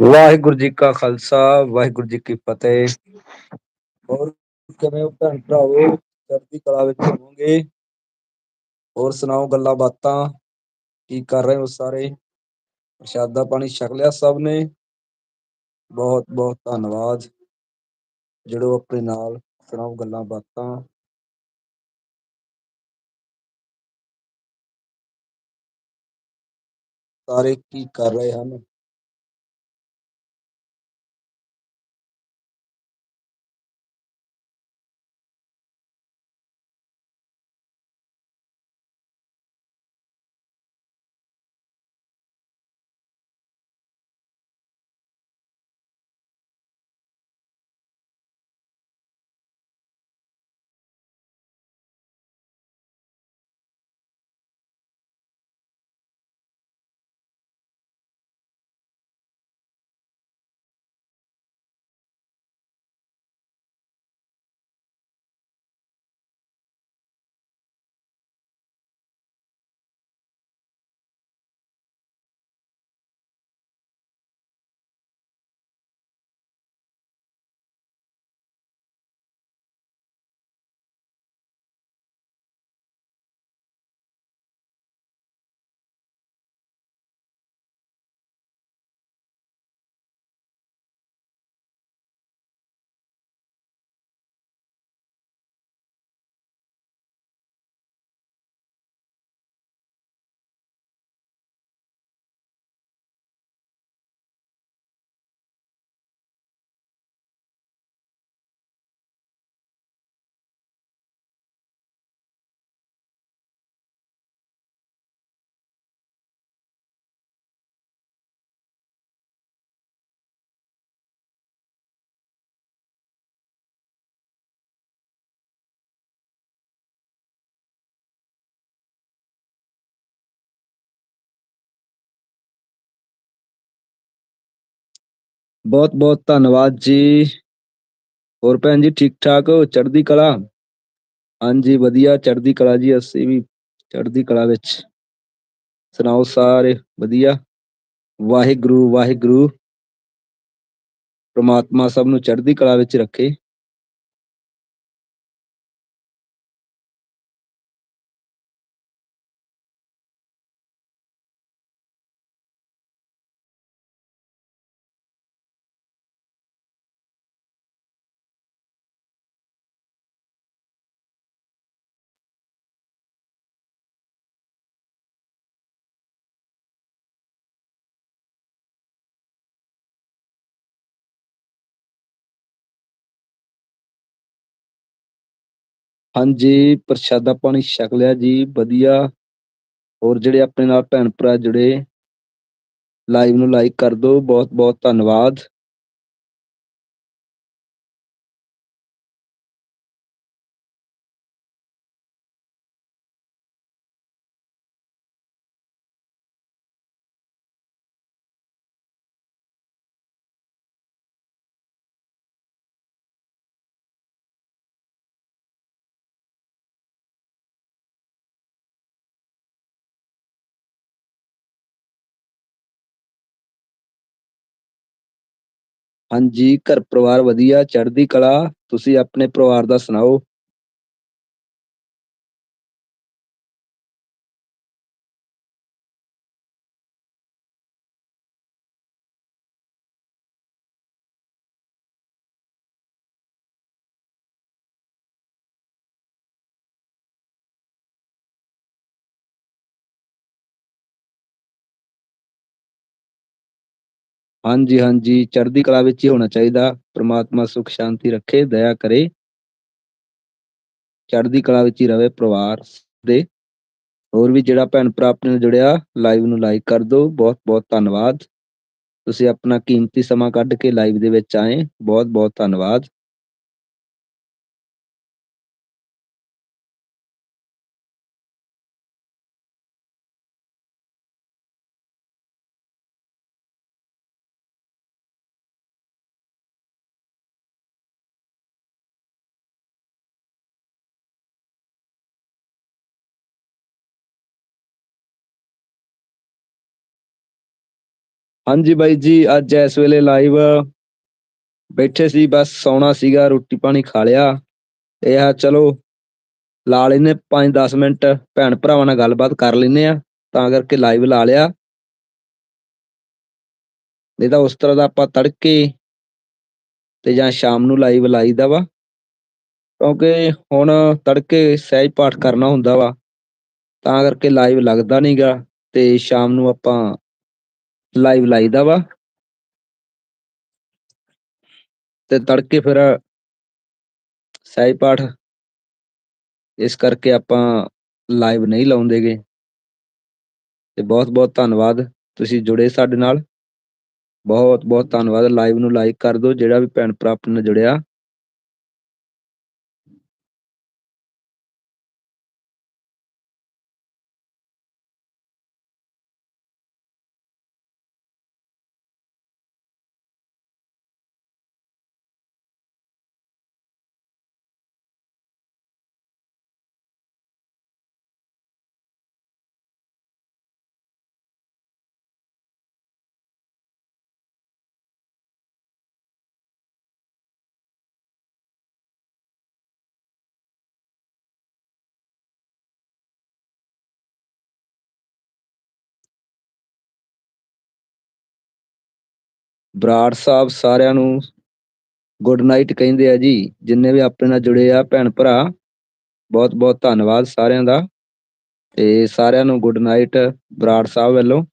ਵਾਹਿਗੁਰੂ ਜੀ ਕਾ ਖਾਲਸਾ, ਵਾਹਿਗੁਰੂ ਜੀ ਕੀ ਫਤਿਹ। ਹੋਰ ਕਿਵੇਂ ਹੋ ਭੈਣ ਭਰਾਵੋ? ਚੜ੍ਹਦੀ ਕਲਾ ਵਿੱਚ ਹੋਵੋਗੇ। ਹੋਰ ਸੁਣਾਓ ਗੱਲਾਂ ਬਾਤਾਂ? ਕੀ ਕਰ ਰਹੇ ਹੋ ਸਾਰੇ? ਪ੍ਰਸ਼ਾਦਾ ਪਾਣੀ ਛਕ ਲਿਆ ਸਭ ਨੇ? ਬਹੁਤ ਬਹੁਤ ਧੰਨਵਾਦ। ਜਿਹੜੋ ਆਪਣੇ ਨਾਲ, ਸੁਣਾਓ ਗੱਲਾਂ ਬਾਤਾਂ। ਸਾਰੇ ਕੀ ਕਰ ਰਹੇ ਹਨ? ਬਹੁਤ ਬਹੁਤ ਧੰਨਵਾਦ ਜੀ। ਹੋਰ ਭੈਣ ਜੀ ਠੀਕ ਠਾਕ ਹੋ ਚੜ੍ਹਦੀ ਕਲਾ? ਹਾਂਜੀ, ਵਧੀਆ, ਚੜ੍ਹਦੀ ਕਲਾ ਜੀ, ਅਸੀਂ ਵੀ ਚੜ੍ਹਦੀ ਕਲਾ ਵਿੱਚ। ਸੁਣਾਓ ਸਾਰੇ, ਵਧੀਆ? ਵਾਹਿਗੁਰੂ ਵਾਹਿਗੁਰੂ। ਪ੍ਰਮਾਤਮਾ ਸਭ ਨੂੰ ਚੜ੍ਹਦੀ ਕਲਾ ਵਿੱਚ ਰੱਖੇ। ਹਾਂਜੀ, ਪ੍ਰਸ਼ਾਦਾ ਪਾਣੀ ਛਕ ਲਿਆ ਜੀ, ਵਧੀਆ। ਹੋਰ ਜਿਹੜੇ ਆਪਣੇ ਨਾਲ ਭੈਣ ਭਰਾ ਜੁੜੇ ਲਾਈਵ ਨੂੰ ਲਾਈਕ ਕਰ ਦਿਓ ਬਹੁਤ ਬਹੁਤ ਧੰਨਵਾਦ। ਹਾਂਜੀ ਘਰ ਪਰਿਵਾਰ ਵਧੀਆ ਚੜ੍ਹਦੀ ਕਲਾ। ਤੁਸੀਂ ਆਪਣੇ ਪਰਿਵਾਰ ਦਾ ਸੁਣਾਓ। ਹਾਂਜੀ ਹਾਂਜੀ, ਚੜ੍ਹਦੀ ਕਲਾ ਵਿੱਚ ਹੀ ਹੋਣਾ ਚਾਹੀਦਾ। ਪ੍ਰਮਾਤਮਾ ਸੁੱਖ, ਸ਼ਾਂਤੀ ਰੱਖੇ, ਦਇਆ ਕਰੇ। ਚੜ੍ਹਦੀ ਕਲਾ ਵਿੱਚ ਹੀ ਰਵੇ ਪਰਿਵਾਰ ਦੇ। ਹੋਰ ਵੀ ਜਿਹੜਾ ਭੈਣ ਭਰਾ ਆਪਣੇ ਨਾਲ ਜੁੜਿਆ ਲਾਈਵ ਨੂੰ ਲਾਈਕ ਕਰ ਦਿਓ। ਬਹੁਤ ਬਹੁਤ ਧੰਨਵਾਦ। ਤੁਸੀਂ ਆਪਣਾ ਕੀਮਤੀ ਸਮਾਂ ਕੱਢ ਕੇ ਲਾਈਵ ਦੇ ਵਿੱਚ ਆਏ। ਬਹੁਤ ਬਹੁਤ ਧੰਨਵਾਦ। ਹਾਂਜੀ ਬਾਈ ਜੀ, ਅੱਜ ਇਸ ਵੇਲੇ ਲਾਈਵ ਬੈਠੇ ਸੀ, ਬਸ ਸੌਣਾ ਸੀਗਾ, ਰੋਟੀ ਪਾਣੀ ਖਾ ਲਿਆ। ਇਹ ਆ ਚਲੋ, ਲਾ ਲੈਨੇ ਪੰਜ ਦਸ ਮਿੰਟ, ਭੈਣ ਭਰਾਵਾਂ ਨਾਲ ਗੱਲਬਾਤ ਕਰ ਲੈਨੇ ਆ ਤਾਂ ਕਰਕੇ ਲਾਈਵ ਲਾ ਲਿਆ। ਨਹੀਂ ਤਾਂ ਉਸ ਤਰ੍ਹਾਂ ਦਾ ਆਪਾਂ ਤੜਕੇ ਤੇ ਜਾਂ ਸ਼ਾਮ ਨੂੰ ਲਾਈਵ ਲਾਈਦਾ ਵਾ, ਕਿਉਂਕਿ ਹੁਣ ਤੜਕੇ ਸਹਿਜ ਪਾਠ ਕਰਨਾ ਹੁੰਦਾ ਵਾ, ਤਾਂ ਕਰਕੇ ਲਾਈਵ ਲੱਗਦਾ ਨਹੀਂਗਾ ਤੇ ਸ਼ਾਮ ਨੂੰ ਆਪਾਂ ਲਾਈਵ ਲਾਈਦਾ ਵਾ। ਤੇ ਤੜਕੇ ਫਿਰ ਸਹਿਜ ਪਾਠ, ਇਸ ਕਰਕੇ ਆਪਾਂ ਲਾਈਵ ਨਹੀਂ ਲਾਉਂਦੇਗੇ ਤੇ ਬਹੁਤ ਬਹੁਤ ਧੰਨਵਾਦ, ਤੁਸੀਂ ਜੁੜੇ ਸਾਡੇ ਨਾਲ। ਬਹੁਤ ਬਹੁਤ ਧੰਨਵਾਦ, ਲਾਈਵ ਨੂੰ ਲਾਈਕ ਕਰ ਦਿਓ, ਜਿਹੜਾ ਵੀ ਭੈਣ ਭਰਾ ਆਪਣੇ ਨਾਲ ਜੁੜਿਆ। ਬਰਾੜ ਸਾਹਿਬ ਸਾਰਿਆਂ ਨੂੰ ਗੁੱਡ ਨਾਈਟ ਕਹਿੰਦੇ ਆ ਜੀ। ਜਿੰਨੇ ਵੀ ਆਪਣੇ ਨਾਲ ਜੁੜੇ ਆ ਭੈਣ ਭਰਾ, ਬਹੁਤ ਬਹੁਤ ਧੰਨਵਾਦ ਸਾਰਿਆਂ ਦਾ। ਤੇ ਸਾਰਿਆਂ ਨੂੰ ਗੁੱਡ ਨਾਈਟ ਬਰਾੜ ਸਾਹਿਬ ਵੱਲੋਂ।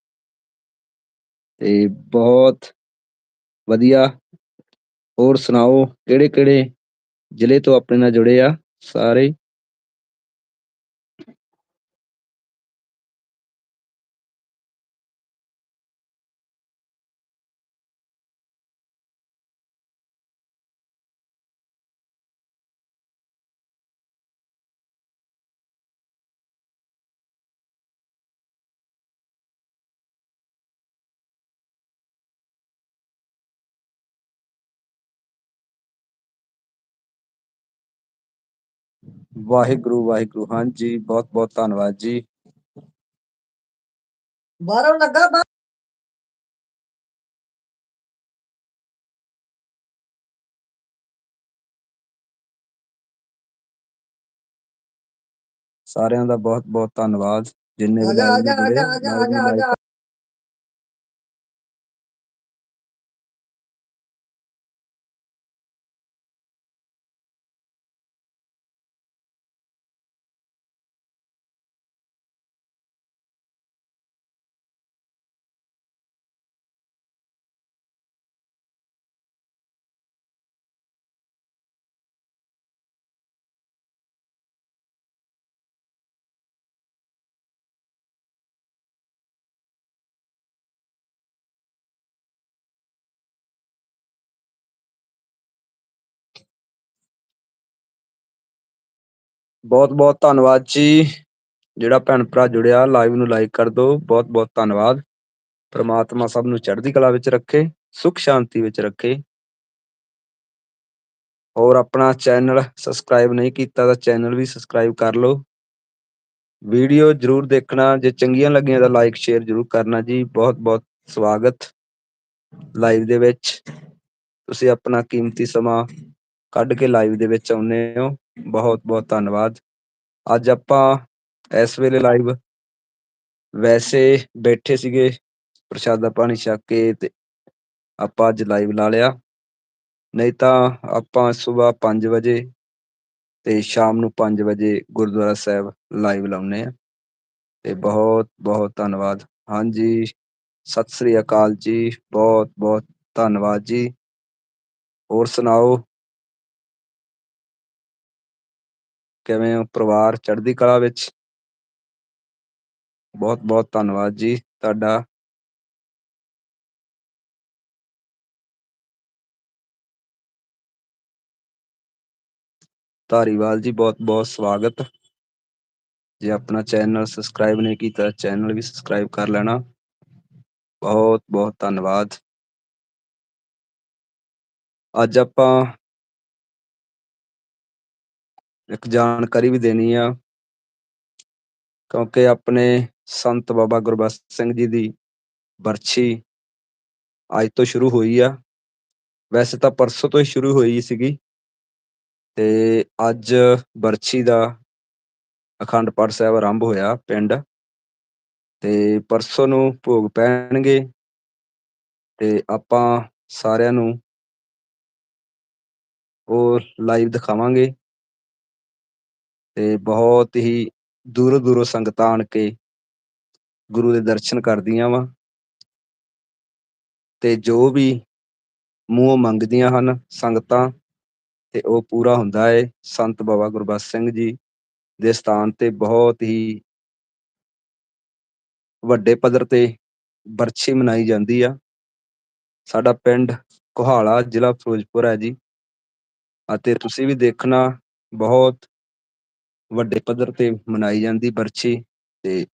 ਤੇ ਬਹੁਤ ਵਧੀਆ। ਹੋਰ ਸੁਣਾਓ ਕਿਹੜੇ ਕਿਹੜੇ ਜ਼ਿਲ੍ਹੇ ਤੋਂ ਆਪਣੇ ਨਾਲ ਜੁੜੇ ਆ ਸਾਰੇ? ਵਾਹਿਗੁਰੂ ਵਾਹਿਗੁਰੂ। ਹਾਂਜੀ ਬਹੁਤ ਬਹੁਤ ਧੰਨਵਾਦ ਜੀ। ਬਾਹਰੋਂ ਲੱਗਾ ਬਾ- ਸਾਰਿਆਂ ਦਾ ਬਹੁਤ ਬਹੁਤ ਧੰਨਵਾਦ। ਜਿੰਨੇ ਵੀ live ਨੂੰ ਬਹੁਤ ਬਹੁਤ ਧੰਨਵਾਦ ਜੀ। ਜਿਹੜਾ ਭੈਣ ਭਰਾ ਜੁੜਿਆ ਲਾਈਵ ਨੂੰ ਲਾਈਕ ਕਰ ਦਿਓ। ਬਹੁਤ ਬਹੁਤ ਧੰਨਵਾਦ। ਪ੍ਰਮਾਤਮਾ ਸਭ ਨੂੰ ਚੜ੍ਹਦੀ ਕਲਾ ਵਿੱਚ ਰੱਖੇ, ਸੁਖ ਸ਼ਾਂਤੀ ਵਿੱਚ ਰੱਖੇ। ਔਰ ਆਪਣਾ ਚੈਨਲ ਸਬਸਕ੍ਰਾਈਬ ਨਹੀਂ ਕੀਤਾ ਤਾਂ ਚੈਨਲ ਵੀ ਸਬਸਕ੍ਰਾਈਬ ਕਰ ਲਓ। ਵੀਡੀਓ ਜਰੂਰ ਦੇਖਣਾ। ਜੇ ਚੰਗੀਆਂ ਲੱਗੀਆਂ ਤਾਂ ਲਾਈਕ ਸ਼ੇਅਰ ਜਰੂਰ ਕਰਨਾ ਜੀ। ਬਹੁਤ ਬਹੁਤ ਸਵਾਗਤ ਲਾਈਵ ਦੇ ਵਿੱਚ। ਤੁਸੀਂ ਆਪਣਾ ਕੀਮਤੀ ਸਮਾਂ ਕੱਢ ਕੇ ਲਾਈਵ ਦੇ ਵਿੱਚ ਆਉਂਦੇ ਹੋ। ਬਹੁਤ ਬਹੁਤ ਧੰਨਵਾਦ। ਅੱਜ ਆਪਾਂ ਇਸ ਵੇਲੇ ਲਾਈਵ ਵੈਸੇ ਬੈਠੇ ਸੀਗੇ ਪ੍ਰਸ਼ਾਦਾ ਪਾਣੀ ਛਕ ਕੇ ਤੇ ਆਪਾਂ ਅੱਜ ਲਾਈਵ ਲਾ ਲਿਆ। ਨਹੀਂ ਤਾਂ ਆਪਾਂ ਸਵੇਰ 5 ਵਜੇ ਤੇ ਸ਼ਾਮ ਨੂੰ 5 ਵਜੇ ਗੁਰਦੁਆਰਾ ਸਾਹਿਬ ਲਾਈਵ ਲਾਉਨੇ ਆ ਤੇ ਬਹੁਤ ਬਹੁਤ ਧੰਨਵਾਦ। ਹਾਂਜੀ, ਸਤਿ ਸ੍ਰੀ ਅਕਾਲ ਜੀ। ਬਹੁਤ ਬਹੁਤ ਧੰਨਵਾਦ ਜੀ। ਹੋਰ ਸੁਣਾਓ? ਕਿਵੇਂ ਹੋ ਪਰਿਵਾਰ ਚੜ੍ਹਦੀ ਕਲਾ ਵਿੱਚ? ਬਹੁਤ ਬਹੁਤ ਧੰਨਵਾਦ ਜੀ ਤੁਹਾਡਾ। ਧਾਰੀਵਾਲ ਜੀ, ਬਹੁਤ ਬਹੁਤ ਸਵਾਗਤ। ਜੇ ਆਪਣਾ ਚੈਨਲ ਸਬਸਕ੍ਰਾਈਬ ਨਹੀਂ ਕੀਤਾ, ਚੈਨਲ ਵੀ ਸਬਸਕ੍ਰਾਈਬ ਕਰ ਲੈਣਾ। ਬਹੁਤ ਬਹੁਤ ਧੰਨਵਾਦ। ਅੱਜ ਆਪਾਂ ਇੱਕ ਜਾਣਕਾਰੀ ਵੀ ਦੇਣੀ ਆ। ਕਿਉਂਕਿ ਆਪਣੇ ਸੰਤ ਬਾਬਾ ਗੁਰਬਖਸ਼ ਸਿੰਘ ਜੀ ਦੀ ਬਰਛੀ ਅੱਜ ਤੋਂ ਸ਼ੁਰੂ ਹੋਈ ਆ। ਵੈਸੇ ਤਾਂ ਪਰਸੋਂ ਤੋਂ ਹੀ ਸ਼ੁਰੂ ਹੋਈ ਸੀਗੀ। ਤੇ ਅੱਜ ਬਰਛੀ ਦਾ ਅਖੰਡ ਪਾਠ ਸਾਹਿਬ ਆਰੰਭ ਹੋਇਆ ਪਿੰਡ। ਤੇ ਪਰਸੋਂ ਨੂੰ ਭੋਗ ਪੈਣਗੇ। ਤੇ ਆਪਾਂ ਸਾਰਿਆਂ ਨੂੰ ਉਹ ਲਾਈਵ ਦਿਖਾਵਾਂਗੇ। ਤੇ ਬਹੁਤ ਹੀ ਦੂਰੋਂ ਦੂਰੋਂ ਸੰਗਤਾਂ ਆਣ ਕੇ ਗੁਰੂ ਦੇ ਦਰਸ਼ਨ ਕਰਦੀਆਂ ਵਾ। ਤੇ ਜੋ ਵੀ ਮੂੰਹੋਂ ਮੰਗਦੀਆਂ ਹਨ ਸੰਗਤਾਂ, ਤੇ ਉਹ ਪੂਰਾ ਹੁੰਦਾ ਹੈ ਸੰਤ ਬਾਬਾ ਗੁਰਬਖਸ਼ ਸਿੰਘ ਜੀ ਦੇ ਸਥਾਨ ਤੇ ਬਹੁਤ ਹੀ ਵੱਡੇ ਪੱਧਰ ਤੇ ਬਰਛੀ ਮਨਾਈ ਜਾਂਦੀ ਆ। ਸਾਡਾ ਪਿੰਡ ਕੋਹਾਲਾ ਜ਼ਿਲ੍ਹਾ ਫਿਰੋਜ਼ਪੁਰ ਹੈ ਜੀ। ਅਤੇ ਤੁਸੀਂ ਵੀ ਦੇਖਣਾ, ਬਹੁਤ ਵੱਡੇ ਪੱਧਰ ਤੇ ਮਨਾਈ ਜਾਂਦੀ ਬਰਛੀ ਤੇ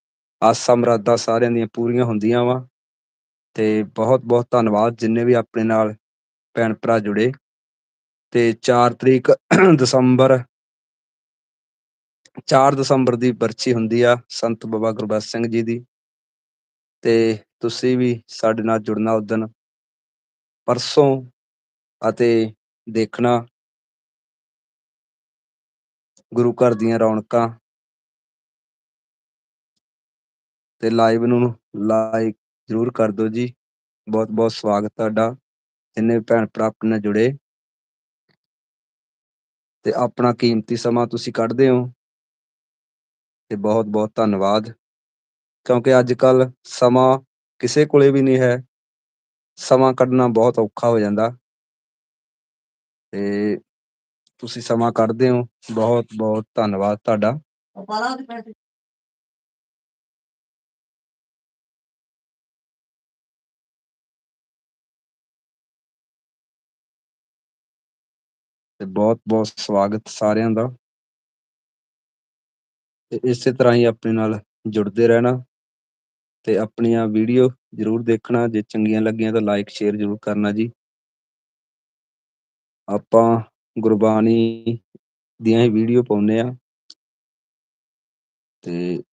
ਆਸਾਂ ਮਰਾਦਾਂ ਸਾਰਿਆਂ ਦੀਆਂ ਪੂਰੀਆਂ ਹੁੰਦੀਆਂ ਵਾ। ਤੇ ਬਹੁਤ ਬਹੁਤ ਧੰਨਵਾਦ ਜਿੰਨੇ ਵੀ ਆਪਣੇ ਨਾਲ ਭੈਣ ਭਰਾ ਜੁੜੇ। ਤੇ 4 ਤਰੀਕ ਦਸੰਬਰ 4 ਦਸੰਬਰ ਦੀ ਬਰਛੀ ਹੁੰਦੀ ਆ ਸੰਤ ਬਾਬਾ ਗੁਰਬਖਸ਼ ਸਿੰਘ ਜੀ ਦੀ। ਤੇ ਤੁਸੀਂ ਵੀ ਸਾਡੇ ਨਾਲ ਜੁੜਨਾ ਉਸ ਦਿਨ। ਪਰਸੋਂ ਅਤੇ ਦੇਖਣਾ ਗੁਰੂ ਘਰ ਦੀਆਂ ਰੌਣਕਾਂ ਤੇ ਲਾਈਵ ਨੂੰ ਲਾਈਕ ਜ਼ਰੂਰ ਕਰ ਦਿਓ ਜੀ। ਬਹੁਤ ਬਹੁਤ ਸਵਾਗਤ ਤੁਹਾਡਾ। ਜਿੰਨੇ ਭੈਣ ਭਰਾ ਆਪਣੇ ਨਾਲ ਜੁੜੇ। ਤੇ ਆਪਣਾ ਕੀਮਤੀ ਸਮਾਂ ਤੁਸੀਂ ਕੱਢਦੇ ਹੋ। ਤੇ ਬਹੁਤ ਬਹੁਤ ਧੰਨਵਾਦ। ਕਿਉਂਕਿ ਅੱਜ ਕੱਲ ਸਮਾਂ ਕਿਸੇ ਕੋਲੇ ਵੀ ਨਹੀਂ ਹੈ। ਸਮਾਂ ਕੱਢਣਾ ਬਹੁਤ ਔਖਾ ਹੋ ਜਾਂਦਾ। ਤੇ ਤੁਸੀਂ ਸਮਾਂ ਕੱਢਦੇ ਹੋ। ਬਹੁਤ ਬਹੁਤ ਧੰਨਵਾਦ ਤੁਹਾਡਾ। ਤੇ ਬਹੁਤ ਬਹੁਤ ਸਵਾਗਤ ਸਾਰਿਆਂ ਦਾ। ਤੇ ਇਸੇ ਤਰ੍ਹਾਂ ਹੀ ਆਪਣੇ ਨਾਲ ਜੁੜਦੇ ਰਹਿਣਾ। ਤੇ ਆਪਣੀਆਂ ਵੀਡੀਓ ਜਰੂਰ ਦੇਖਣਾ। ਜੇ ਚੰਗੀਆਂ ਲੱਗੀਆਂ ਤਾਂ ਲਾਈਕ ਸ਼ੇਅਰ ਜਰੂਰ ਕਰਨਾ ਜੀ। ਆਪਾਂ ਗੁਰਬਾਣੀ ਦੀਆਂ ਹੀ ਵੀਡੀਓ ਪਾਉਂਦੇ ਆ। ਤੇ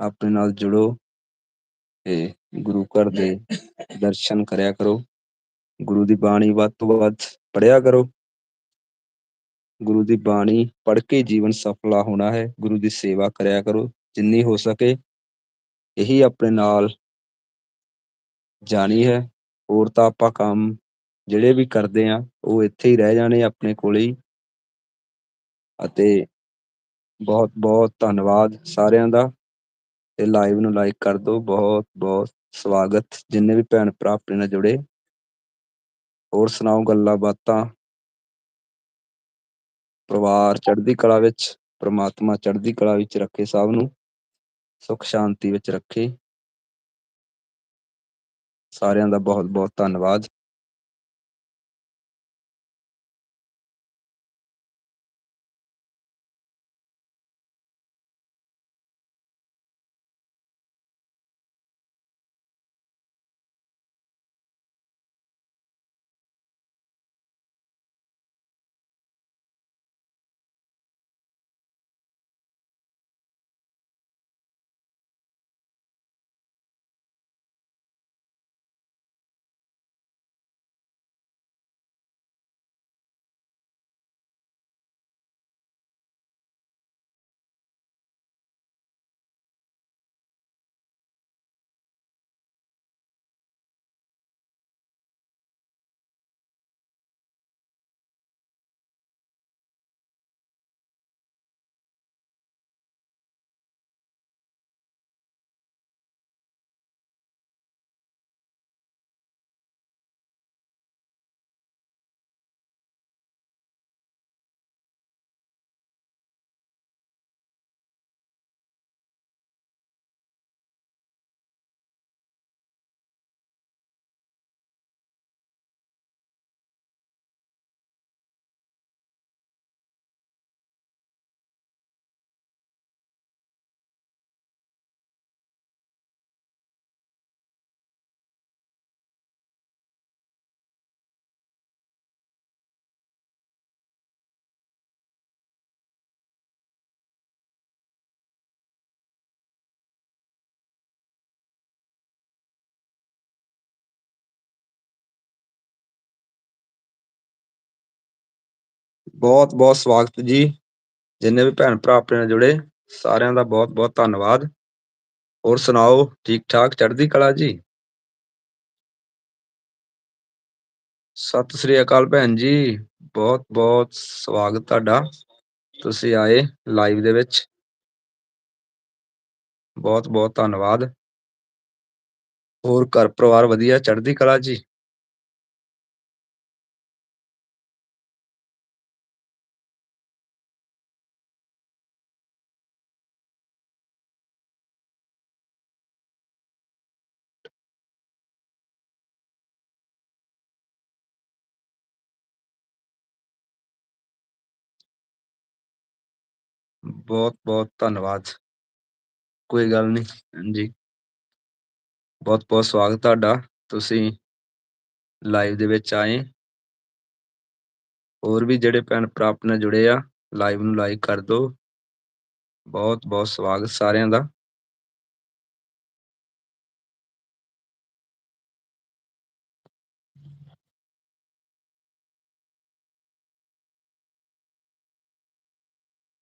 ਆਪਣੇ ਨਾਲ ਜੁੜੋ ਤੇ ਗੁਰੂ ਘਰ ਦੇ ਦਰਸ਼ਨ ਕਰਿਆ ਕਰੋ। ਗੁਰੂ ਦੀ ਬਾਣੀ ਵੱਧ ਤੋਂ ਵੱਧ ਪੜ੍ਹਿਆ ਕਰੋ। ਗੁਰੂ ਦੀ ਬਾਣੀ ਪੜ੍ਹ ਕੇ ਜੀਵਨ ਸਫਲਾ ਹੋਣਾ ਹੈ। ਗੁਰੂ ਦੀ ਸੇਵਾ ਕਰਿਆ ਕਰੋ। ਜਿੰਨੀ ਹੋ ਸਕੇ ਇਹੀ ਆਪਣੇ ਨਾਲ ਜਾਣੀ ਹੈ। ਹੋਰ ਤਾਂ ਆਪਾਂ ਕੰਮ ਜਿਹੜੇ ਵੀ ਕਰਦੇ ਆ, ਉਹ ਇੱਥੇ ਹੀ ਰਹਿ ਜਾਣੇ ਆਪਣੇ ਕੋਲੇ ਹੀ। ਅਤੇ ਬਹੁਤ ਬਹੁਤ ਧੰਨਵਾਦ ਸਾਰਿਆਂ ਦਾ। ਤੇ ਲਾਈਵ ਨੂੰ ਲਾਈਕ ਕਰ ਦਿਓ। ਬਹੁਤ ਬਹੁਤ ਸਵਾਗਤ। ਜਿੰਨੇ ਵੀ ਭੈਣ ਭਰਾ ਆਪਣੇ ਨਾਲ ਜੁੜੇ। ਹੋਰ ਸੁਣਾਓ ਗੱਲਾਂ ਬਾਤਾਂ? ਪਰਿਵਾਰ ਚੜ੍ਹਦੀ ਕਲਾ ਵਿੱਚ, ਪ੍ਰਮਾਤਮਾ ਚੜ੍ਹਦੀ ਕਲਾ ਵਿੱਚ ਰੱਖੇ ਸਭ ਨੂੰ। ਸੁੱਖ ਸ਼ਾਂਤੀ ਵਿੱਚ ਰੱਖੇ। ਸਾਰਿਆਂ ਦਾ ਬਹੁਤ ਬਹੁਤ ਧੰਨਵਾਦ। ਬਹੁਤ ਬਹੁਤ ਸਵਾਗਤ ਜੀ। ਜਿੰਨੇ ਵੀ ਭੈਣ ਭਰਾ ਆਪਣੇ ਨਾਲ ਜੁੜੇ, ਸਾਰਿਆਂ ਦਾ ਬਹੁਤ ਬਹੁਤ ਧੰਨਵਾਦ। ਹੋਰ ਸੁਣਾਓ, ਠੀਕ ਠਾਕ ਚੜ੍ਹਦੀ ਕਲਾ ਜੀ? ਸਤਿ ਸ੍ਰੀ ਅਕਾਲ ਭੈਣ ਜੀ, ਬਹੁਤ ਬਹੁਤ ਸਵਾਗਤ ਤੁਹਾਡਾ। ਤੁਸੀਂ ਆਏ ਲਾਈਵ ਦੇ ਵਿੱਚ। ਬਹੁਤ ਬਹੁਤ ਧੰਨਵਾਦ। ਹੋਰ ਘਰ ਪਰਿਵਾਰ ਵਧੀਆ, ਚੜ੍ਹਦੀ ਕਲਾ ਜੀ? ਬਹੁਤ ਬਹੁਤ ਧੰਨਵਾਦ। ਕੋਈ ਗੱਲ ਨਹੀਂ, ਹਾਂਜੀ। ਬਹੁਤ ਬਹੁਤ ਸਵਾਗਤ ਤੁਹਾਡਾ। ਤੁਸੀਂ ਲਾਈਵ ਦੇ ਵਿੱਚ ਆਏ। ਹੋਰ ਵੀ ਜਿਹੜੇ ਭੈਣ ਭਰਾ ਆਪਣੇ ਜੁੜੇ ਆ ਲਾਈਵ ਨੂੰ ਲਾਈਕ ਕਰ ਦਿਓ। ਬਹੁਤ ਬਹੁਤ ਸਵਾਗਤ ਸਾਰਿਆਂ ਦਾ।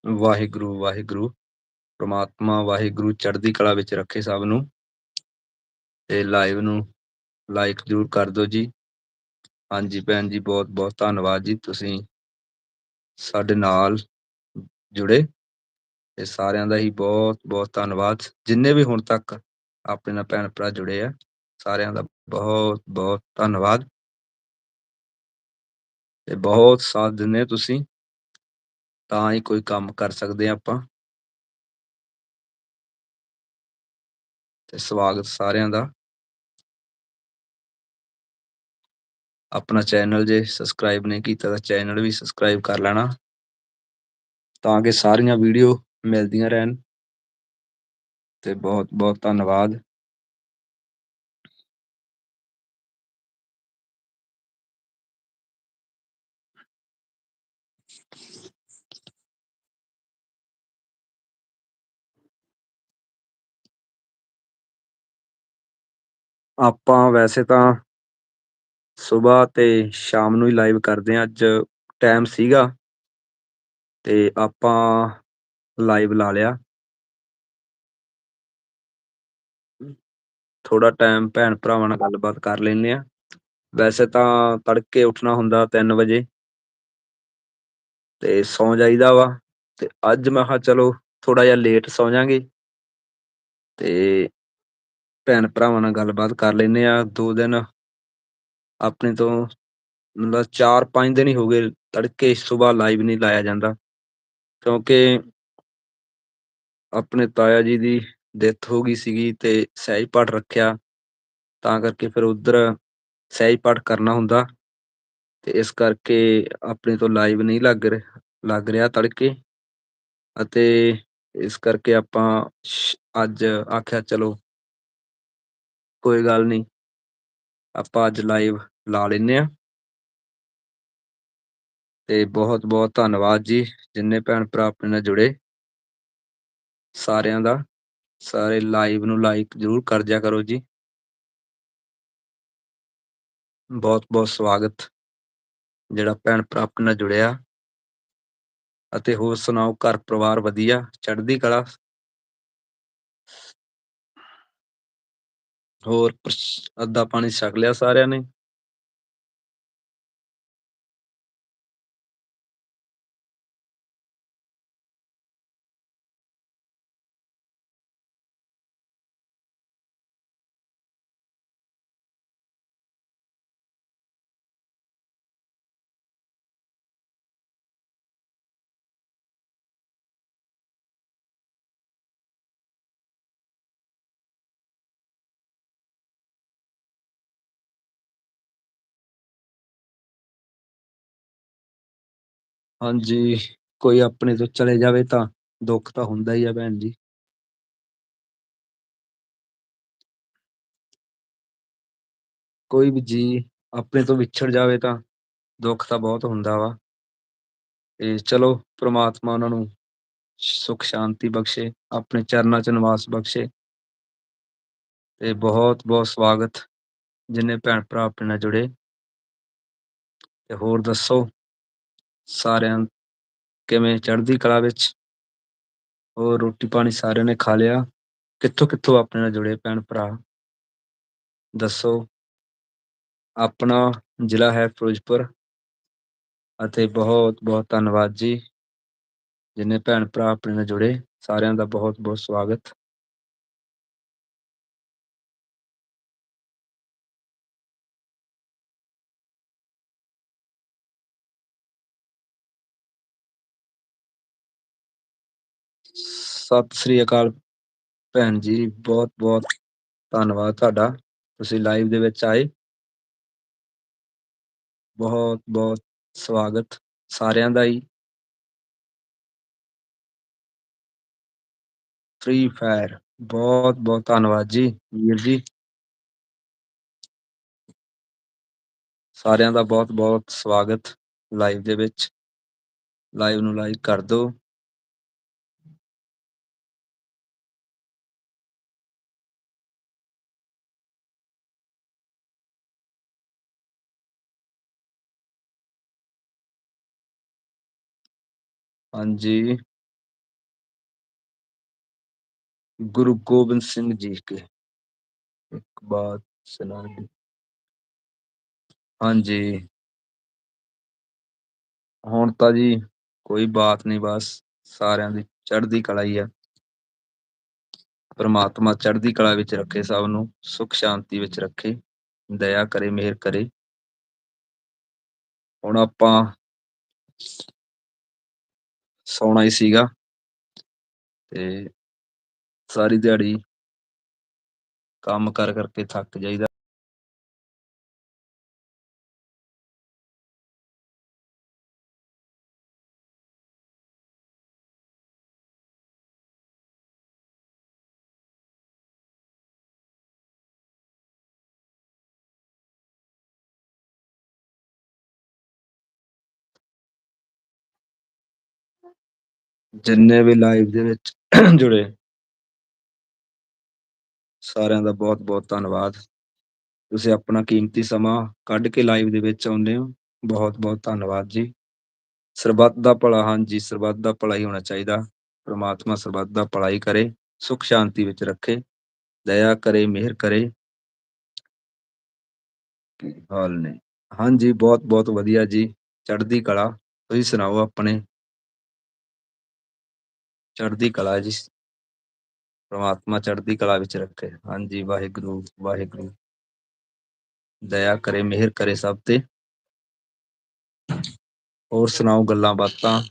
ਵਾਹਿਗੁਰੂ ਵਾਹਿਗੁਰੂ। ਪ੍ਰਮਾਤਮਾ ਵਾਹਿਗੁਰੂ ਚੜ੍ਹਦੀ ਕਲਾ ਵਿੱਚ ਰੱਖੇ ਸਭ ਨੂੰ। ਤੇ ਲਾਈਵ ਨੂੰ ਲਾਈਕ ਜ਼ਰੂਰ ਕਰ ਦਿਓ ਜੀ। ਹਾਂਜੀ ਭੈਣ ਜੀ, ਬਹੁਤ ਬਹੁਤ ਧੰਨਵਾਦ ਜੀ। ਤੁਸੀਂ ਸਾਡੇ ਨਾਲ ਜੁੜੇ। ਤੇ ਸਾਰਿਆਂ ਦਾ ਹੀ ਬਹੁਤ ਬਹੁਤ ਧੰਨਵਾਦ। ਜਿੰਨੇ ਵੀ ਹੁਣ ਤੱਕ ਆਪਣੇ ਨਾਲ ਭੈਣ ਭਰਾ ਜੁੜੇ ਆ, ਸਾਰਿਆਂ ਦਾ ਬਹੁਤ ਬਹੁਤ ਧੰਨਵਾਦ। ਤੇ ਬਹੁਤ ਸਾਥ ਦਿੰਦੇ ਤੁਸੀਂ। ਤਾਂ ਹੀ ਕੋਈ ਕੰਮ ਕਰ ਸਕਦੇ ਆ ਆਪਾਂ। ਤੇ ਸਵਾਗਤ ਸਾਰਿਆਂ ਦਾ। ਆਪਣਾ ਚੈਨਲ ਜੇ ਸਬਸਕ੍ਰਾਈਬ ਨਹੀਂ ਕੀਤਾ ਤਾਂ ਚੈਨਲ ਵੀ ਸਬਸਕ੍ਰਾਈਬ ਕਰ ਲੈਣਾ। ਤਾਂ ਕਿ ਸਾਰੀਆਂ ਵੀਡੀਓ ਮਿਲਦੀਆਂ ਰਹਿਣ। ਤੇ ਬਹੁਤ ਬਹੁਤ ਧੰਨਵਾਦ। ਆਪਾਂ ਵੈਸੇ ਤਾਂ ਸੁਬਾਹ ਤੇ ਸ਼ਾਮ ਨੂੰ ਹੀ ਲਾਈਵ ਕਰਦੇ ਹਾਂ, ਅੱਜ ਟਾਈਮ ਸੀਗਾ ਤੇ ਆਪਾਂ ਲਾਈਵ ਲਾ ਲਿਆ। ਥੋੜਾ ਟਾਈਮ ਭੈਣ ਭਰਾਵਾਂ ਨਾਲ ਗੱਲਬਾਤ ਕਰ ਲੈਂਦੇ ਆ ਵੈਸੇ ਤਾਂ ਤੜਕੇ ਉੱਠਣਾ ਹੁੰਦਾ 3 ਵਜੇ ਤੇ ਸੌਂ ਜਾਈਦਾ ਵਾ ਤੇ ਅੱਜ ਮੈਂ ਕਿਹਾ ਚਲੋ ਥੋੜਾ ਜਿਹਾ ਲੇਟ ਸੌਂ ਜਾਾਂਗੇ ਤੇ ਭੈਣ ਭਰਾਵਾਂ ਨਾਲ ਗੱਲਬਾਤ ਕਰ ਲੈਂਦੇ ਆ ਦੋ ਦਿਨ ਆਪਣੇ ਤੋਂ ਮਤਲਬ ਚਾਰ ਪੰਜ ਦਿਨ ਹੀ ਹੋ ਗਏ ਤੜਕੇ ਸੁਬਾਹ ਲਾਈਵ ਨਹੀਂ ਲਾਇਆ ਜਾਂਦਾ। ਕਿਉਂਕਿ ਆਪਣੇ ਤਾਇਆ ਜੀ ਦੀ ਡੈਥ ਹੋ ਗਈ ਸੀਗੀ ਤੇ ਸਹਿਜ ਪਾਠ ਰੱਖਿਆ। ਤਾਂ ਕਰਕੇ ਫਿਰ ਉੱਧਰ ਸਹਿਜ ਪਾਠ ਕਰਨਾ ਹੁੰਦਾ ਤੇ ਇਸ ਕਰਕੇ ਆਪਣੇ ਤੋਂ ਲਾਈਵ ਨਹੀਂ ਲੱਗ ਰਿਹਾ ਲੱਗ ਰਿਹਾ ਤੜਕੇ। ਅਤੇ ਇਸ ਕਰਕੇ ਆਪਾਂ ਅੱਜ ਆਖਿਆ ਚਲੋ ਕੋਈ ਗੱਲ ਨੀ ਆਪਾਂ ਅੱਜ ਲਾਈਵ ਲਾ ਲੈਂਦੇ ਹਾਂ। ਤੇ ਬਹੁਤ ਬਹੁਤ ਧੰਨਵਾਦ ਜੀ, ਜਿੰਨੇ ਭੈਣ ਭਰਾ ਆਪਣੇ ਨਾਲ ਜੁੜੇ। ਸਾਰਿਆਂ ਦਾ, ਸਾਰੇ ਲਾਈਵ ਨੂੰ ਲਾਈਕ ਜ਼ਰੂਰ ਕਰ ਦਿਆ ਕਰੋ ਜੀ। ਬਹੁਤ ਬਹੁਤ ਸਵਾਗਤ, ਜਿਹੜਾ ਭੈਣ ਭਰਾ ਆਪਣੇ ਨਾਲ ਜੁੜਿਆ। ਅਤੇ ਹੋਰ ਸੁਣਾਓ, ਘਰ ਪਰਿਵਾਰ ਵਧੀਆ, ਚੜ੍ਹਦੀ ਕਲਾ ਹੋਰ ਅੱਧਾ ਪਾਣੀ ਛਕ ਲਿਆ ਸਾਰਿਆਂ ਨੇ। ਹਾਂਜੀ, ਕੋਈ ਆਪਣੇ ਤੋਂ ਚਲੇ ਜਾਵੇ ਤਾਂ ਦੁੱਖ ਤਾਂ ਹੁੰਦਾ ਹੀ ਆ ਭੈਣ ਜੀ। ਕੋਈ ਵੀ ਜੀਅ ਆਪਣੇ ਤੋਂ ਵਿਛੜ ਜਾਵੇ ਤਾਂ ਦੁੱਖ ਤਾਂ ਬਹੁਤ ਹੁੰਦਾ ਵਾ। ਤੇ ਚਲੋ ਪ੍ਰਮਾਤਮਾ ਉਹਨਾਂ ਨੂੰ ਸੁੱਖ ਸ਼ਾਂਤੀ ਬਖਸ਼ੇ, ਆਪਣੇ ਚਰਨਾਂ ਚ ਨਿਵਾਸ ਬਖਸ਼ੇ। ਤੇ ਬਹੁਤ ਬਹੁਤ ਸਵਾਗਤ ਜਿੰਨੇ ਭੈਣ ਭਰਾ ਆਪਣੇ ਨਾਲ ਜੁੜੇ। ਤੇ ਹੋਰ ਦੱਸੋ? ਸਾਰਿਆਂ ਕਿਵੇਂ ਚੜ੍ਹਦੀ ਕਲਾ ਵਿੱਚ? ਹੋਰ ਰੋਟੀ ਪਾਣੀ ਸਾਰਿਆਂ ਨੇ ਖਾ ਲਿਆ। ਕਿੱਥੋਂ ਕਿੱਥੋਂ ਆਪਣੇ ਨਾਲ ਜੁੜੇ ਭੈਣ ਭਰਾ? ਦੱਸੋ। ਆਪਣਾ ਜ਼ਿਲ੍ਹਾ ਹੈ ਫਿਰੋਜ਼ਪੁਰ। ਅਤੇ ਬਹੁਤ ਬਹੁਤ ਧੰਨਵਾਦ ਜੀ, ਜਿੰਨੇ ਭੈਣ ਭਰਾ ਆਪਣੇ ਨਾਲ ਜੁੜੇ, ਸਾਰਿਆਂ ਦਾ ਬਹੁਤ ਬਹੁਤ ਸਵਾਗਤ। ਸਤਿ ਸ੍ਰੀ ਅਕਾਲ ਭੈਣ ਜੀ, ਬਹੁਤ ਬਹੁਤ ਧੰਨਵਾਦ ਤੁਹਾਡਾ, ਤੁਸੀਂ ਲਾਈਵ ਦੇ ਵਿੱਚ ਆਏ। ਬਹੁਤ ਬਹੁਤ ਸਵਾਗਤ ਸਾਰਿਆਂ ਦਾ ਹੀ। ਫ੍ਰੀ ਫਾਇਰ ਬਹੁਤ ਬਹੁਤ ਧੰਨਵਾਦ ਜੀ, ਵੀਰ ਜੀ। ਸਾਰਿਆਂ ਦਾ ਬਹੁਤ ਬਹੁਤ ਸਵਾਗਤ ਲਾਈਵ ਦੇ ਵਿੱਚ। ਲਾਈਵ ਨੂੰ ਲਾਈਕ ਕਰ ਦਿਓ। ਹਾਂਜੀ। ਗੁਰੂ ਗੋਬਿੰਦ ਸਿੰਘ ਜੀ ਕੇ। ਇੱਕ ਬਾਤ ਸੁਣਾ ਦੀ ਹਾਂਜੀ। ਹੁਣ ਤਾਂ ਜੀ ਕੋਈ ਬਾਤ ਨਹੀਂ, ਬਸ ਸਾਰਿਆਂ ਦੀ ਚੜ੍ਹਦੀ ਕਲਾ ਹੀ ਆ। ਪਰਮਾਤਮਾ ਚੜ੍ਹਦੀ ਕਲਾ ਵਿੱਚ ਰੱਖੇ ਸਭ ਨੂੰ, ਸੁਖ ਸ਼ਾਂਤੀ ਵਿੱਚ ਰੱਖੇ, ਦਇਆ ਕਰੇ, ਮਿਹਰ ਕਰੇ। ਹੁਣ ਆਪਾਂ ਸੌਣਾ ਹੀ ਸੀਗਾ। ਤੇ ਸਾਰੀ ਦਿਹਾੜੀ ਕੰਮ ਕਰ ਕਰਕੇ ਥੱਕ ਜਾਈਦਾ। ਜਿੰਨੇ ਵੀ ਲਾਈਵ ਦੇ ਵਿੱਚ ਜੁੜੇ ਸਾਰਿਆਂ ਦਾ ਬਹੁਤ ਬਹੁਤ ਧੰਨਵਾਦ। ਤੁਸੀਂ ਆਪਣਾ ਕੀਮਤੀ ਸਮਾਂ ਕੱਢ ਕੇ ਲਾਈਵ ਦੇ ਵਿੱਚ ਆਉਂਦੇ ਹੋ। ਬਹੁਤ ਬਹੁਤ ਧੰਨਵਾਦ ਜੀ। ਸਰਬੱਤ ਦਾ ਭਲਾ ਹਾਂਜੀ, ਸਰਬੱਤ ਦਾ ਭਲਾ ਹੀ ਹੋਣਾ ਚਾਹੀਦਾ। ਪ੍ਰਮਾਤਮਾ ਸਰਬੱਤ ਦਾ ਭਲਾ ਹੀ ਕਰੇ, ਸੁਖ ਸ਼ਾਂਤੀ ਵਿੱਚ ਰੱਖੇ, ਦਇਆ ਕਰੇ, ਮਿਹਰ ਕਰੇ। ਹਾਲ ਨੇ? ਹਾਂਜੀ, ਬਹੁਤ ਬਹੁਤ ਵਧੀਆ ਜੀ। ਚੜ੍ਹਦੀ ਕਲਾ। ਤੁਸੀਂ ਸੁਣਾਓ ਆਪਣੇ? ਚੜ੍ਹਦੀ ਕਲਾ ਜੀ। ਪ੍ਰਮਾਤਮਾ ਚੜ੍ਹਦੀ ਕਲਾ ਵਿੱਚ ਰੱਖੇ। ਹਾਂਜੀ, ਵਾਹਿਗੁਰੂ ਵਾਹਿਗੁਰੂ। ਦਇਆ ਕਰੇ, ਮਿਹਰ ਕਰੇ ਸਭ ਤੇ। ਹੋਰ ਸੁਣਾਓ ਗੱਲਾਂ ਬਾਤਾਂ?